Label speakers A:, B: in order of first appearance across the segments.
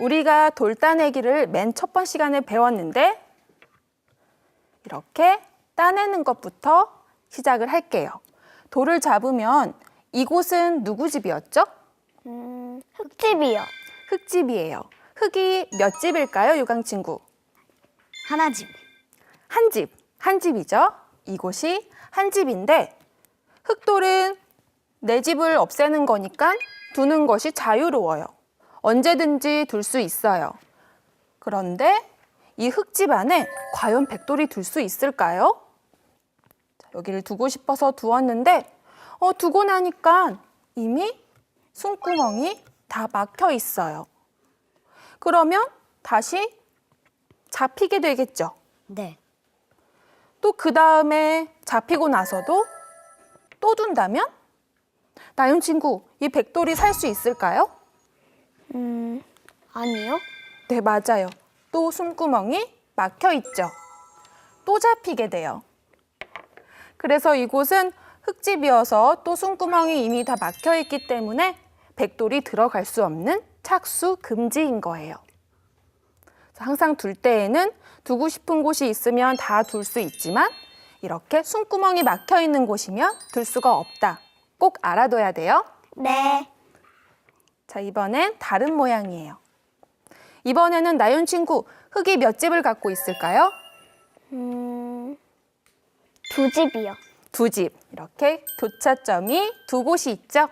A: 우리가 돌 따내기를 맨 첫 번 시간에 배웠는데 이렇게 따내는 것부터 시작을 할게요. 돌을 잡으면 이곳은 누구 집이었죠?
B: 음, 흙집이요.
A: 흙집이에요. 흙이 몇 집일까요, 유강 친구?
B: 하나 집.
A: 한 집, 한 집이죠. 이곳이 한 집인데 흙돌은 내 집을 없애는 거니까 두는 것이 자유로워요. 언제든지 둘 수 있어요. 그런데 이 흙집 안에 과연 백돌이 둘 수 있을까요? 자, 여기를 두고 싶어서 두었는데 어, 두고 나니까 이미 숨구멍이 다 막혀 있어요. 그러면 다시 잡히게 되겠죠.
B: 네.
A: 또 그 다음에 잡히고 나서도 또 둔다면? 나윤 친구, 이 백돌이 살 수 있을까요?
B: 음, 아니요.
A: 네, 맞아요. 또 숨구멍이 막혀 있죠. 또 잡히게 돼요. 그래서 이곳은 흙집이어서 또 숨구멍이 이미 다 막혀 있기 때문에 백돌이 들어갈 수 없는 착수 금지인 거예요. 항상 둘 때에는 두고 싶은 곳이 있으면 다 둘 수 있지만 이렇게 숨구멍이 막혀 있는 곳이면 둘 수가 없다. 꼭 알아둬야 돼요.
B: 네.
A: 자, 이번엔 다른 모양이에요. 이번에는 나윤 친구, 흙이 몇 집을 갖고 있을까요?
B: 음, 두 집이요.
A: 두 집. 이렇게 교차점이 두 곳이 있죠?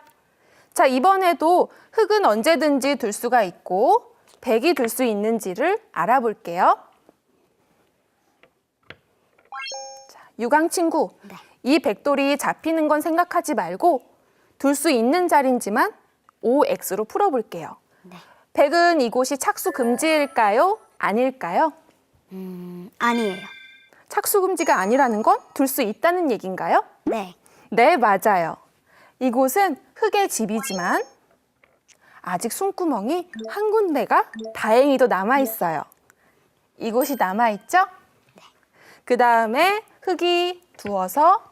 A: 자, 이번에도 흙은 언제든지 둘 수가 있고, 백이 둘 수 있는지를 알아볼게요. 자, 유강 친구,
B: 네.
A: 이 백돌이 잡히는 건 생각하지 말고, 둘 수 있는 자리인지만 OX로 풀어볼게요.
B: 네.
A: 백은 이곳이 착수 금지일까요? 아닐까요?
B: 음, 아니에요.
A: 착수 금지가 아니라는 건 둘 수 있다는 얘기인가요?
B: 네.
A: 네, 맞아요. 이곳은 흙의 집이지만 아직 숨구멍이 한 군데가 다행히도 남아 있어요. 이곳이 남아 있죠? 그 다음에 흙이 두어서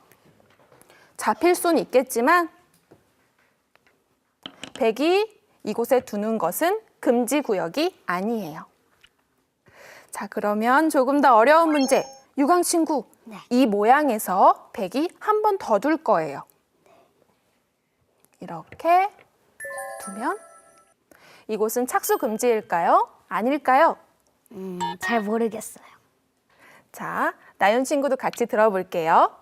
A: 잡힐 수는 있겠지만 백이 이곳에 두는 것은 금지 구역이 아니에요. 자, 그러면 조금 더 어려운 문제. 유강 친구,
B: 네.
A: 이 모양에서 백이 한 번 더 둘 거예요. 이렇게 두면 이곳은 착수 금지일까요? 아닐까요?
B: 음, 잘 모르겠어요.
A: 자, 나윤 친구도 같이 들어볼게요.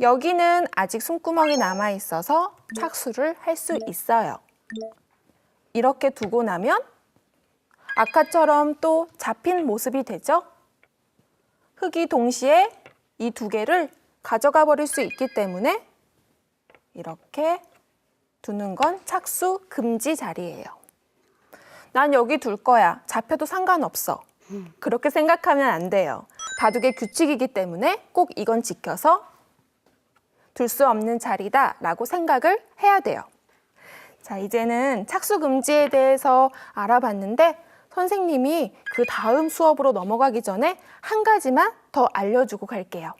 A: 여기는 아직 숨구멍이 남아 있어서 착수를 할 수 있어요. 이렇게 두고 나면 아까처럼 또 잡힌 모습이 되죠? 흙이 동시에 이 두 개를 가져가 버릴 수 있기 때문에 이렇게 두는 건 착수 금지 자리예요. 난 여기 둘 거야. 잡혀도 상관없어. 그렇게 생각하면 안 돼요. 바둑의 규칙이기 때문에 꼭 이건 지켜서 둘 수 없는 자리다라고 생각을 해야 돼요. 자, 이제는 착수 금지에 대해서 알아봤는데 선생님이 그 다음 수업으로 넘어가기 전에 한 가지만 더 알려주고 갈게요.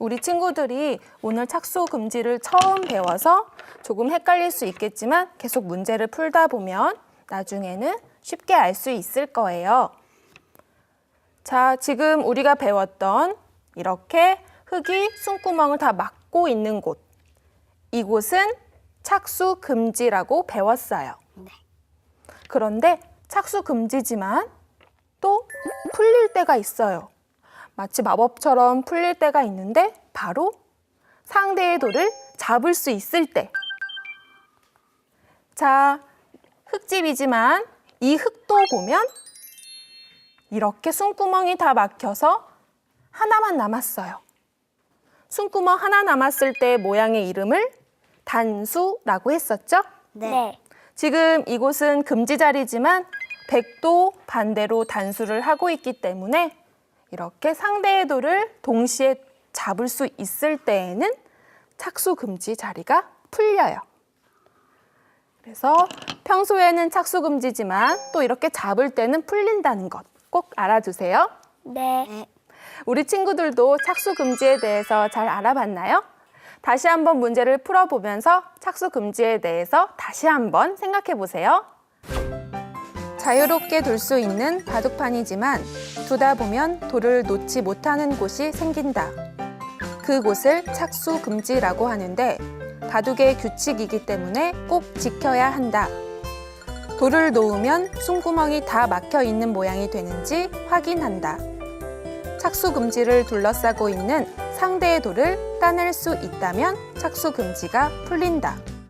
A: 우리 친구들이 오늘 착수 금지를 처음 배워서 조금 헷갈릴 수 있겠지만 계속 문제를 풀다 보면 나중에는 쉽게 알 수 있을 거예요. 자, 지금 우리가 배웠던 이렇게 흙이 숨구멍을 다 막 고 있는 곳. 이곳은 착수 금지라고 배웠어요.
B: 네.
A: 그런데 착수 금지지만 또 풀릴 때가 있어요. 마치 마법처럼 풀릴 때가 있는데 바로 상대의 돌을 잡을 수 있을 때. 자, 흙집이지만 이 흙도 보면 이렇게 숨구멍이 다 막혀서 하나만 남았어요. 숨구멍 하나 남았을 때 모양의 이름을 단수라고 했었죠?
B: 네.
A: 지금 이곳은 금지 자리지만 백도 반대로 단수를 하고 있기 때문에 이렇게 상대의 돌을 동시에 잡을 수 있을 때에는 착수 금지 자리가 풀려요. 그래서 평소에는 착수 금지지만 또 이렇게 잡을 때는 풀린다는 것 꼭 알아두세요.
B: 네.
A: 우리 친구들도 착수 금지에 대해서 잘 알아봤나요? 다시 한번 문제를 풀어보면서 착수 금지에 대해서 다시 한번 생각해 보세요. 자유롭게 둘 수 있는 바둑판이지만 두다 보면 돌을 놓지 못하는 곳이 생긴다. 그곳을 착수 금지라고 하는데 바둑의 규칙이기 때문에 꼭 지켜야 한다. 돌을 놓으면 숨구멍이 다 막혀 있는 모양이 되는지 확인한다. 착수 금지를 둘러싸고 있는 상대의 돌을 따낼 수 있다면 착수 금지가 풀린다.